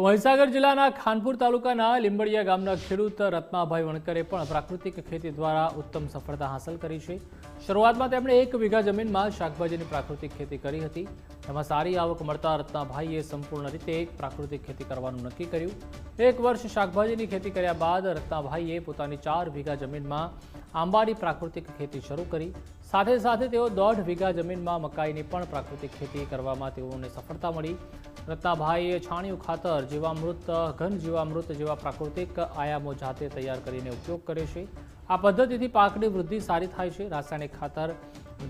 તો મહીસાગર જિલ્લાના ખાનપુર તાલુકાના લીંબડિયા ગામના ખેડૂત રત્નાભાઈ વણકરે પણ પ્રાકૃતિક ખેતી દ્વારા ઉત્તમ સફળતા હાંસલ કરી છે. શરૂઆતમાં તેમણે એક વીઘા જમીનમાં શાકભાજીની પ્રાકૃતિક ખેતી કરી હતી. તેમાં સારી આવક મળતા રત્નાભાઈએ સંપૂર્ણ રીતે પ્રાકૃતિક ખેતી કરવાનું નક્કી કર્યું. એક વર્ષ શાકભાજીની ખેતી કર્યા બાદ રત્નાભાઈએ પોતાની ચાર વીઘા જમીનમાં આંબાની પ્રાકૃતિક ખેતી શરૂ કરી. સાથે સાથે તેઓ દોઢ વીઘા જમીનમાં મકાઈની પણ પ્રાકૃતિક ખેતી કરવામાં તેઓને સફળતા મળી. રત્નાભાઈએ છાણિયું ખાતર જીવામૃત, ઘન જીવામૃત જેવા પ્રાકૃતિક આયામો જાતે તૈયાર કરીને ઉપયોગ કરે છે. આ પદ્ધતિથી પાકની વૃદ્ધિ સારી થાય છે. રાસાયણિક ખાતર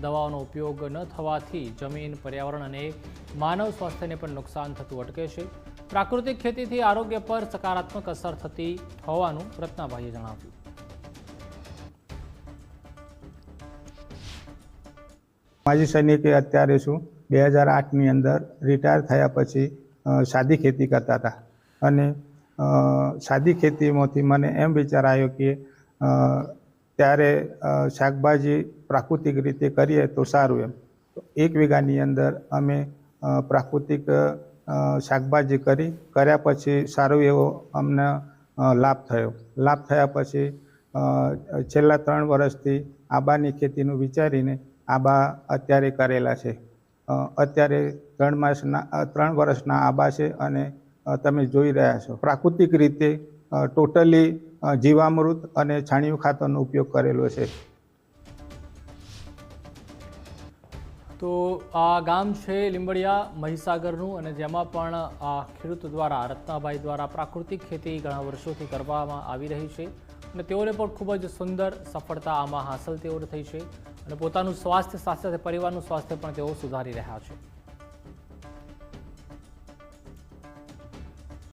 દવાઓનો ઉપયોગ ન થવાથી જમીન, પર્યાવરણ અને માનવ સ્વાસ્થ્યને પણ નુકસાન થતું અટકે છે. પ્રાકૃતિક ખેતીથી આરોગ્ય પર સકારાત્મક અસર થતી હોવાનું રત્નાભાઈએ જણાવ્યું. માજી સૈનિકે અત્યારે શું બે હજાર આઠની અંદર રિટાયર થયા પછી સાદી ખેતી કરતા હતા. અને સાદી ખેતીમાંથી મને એમ વિચાર આવ્યો કે ત્યારે શાકભાજી પ્રાકૃતિક રીતે કરીએ તો સારું એમ. એક વીઘાની અંદર અમે પ્રાકૃતિક શાકભાજી કરી, કર્યા પછી સારો એવો અમને લાભ થયો. લાભ થયા પછી છેલ્લા ત્રણ વર્ષથી આબાની ખેતીનું વિચારીને આબા અત્યારે કરેલા છે. અત્યારે ત્રણ માસના ત્રણ વર્ષના આંબા છે અને તમે જોઈ રહ્યા છો. પ્રાકૃતિક રીતે ટોટલી જીવામૃત અને છાણિયું ખાતરનો ઉપયોગ કરેલો છે. તો આ ગામ છે લીંબડિયા, મહીસાગરનું અને જેમાં પણ આ ખેડૂત દ્વારા, રત્નાભાઈ દ્વારા પ્રાકૃતિક ખેતી ઘણા વર્ષોથી કરવામાં આવી રહી છે. અને તેઓને પણ ખૂબ જ સુંદર સફળતા આમાં હાંસલ તેઓને થઈ છે. અને પોતાનું સ્વાસ્થ્ય સાથે સાથે પરિવારનું સ્વાસ્થ્ય પણ તેઓ સુધારી રહ્યા છે.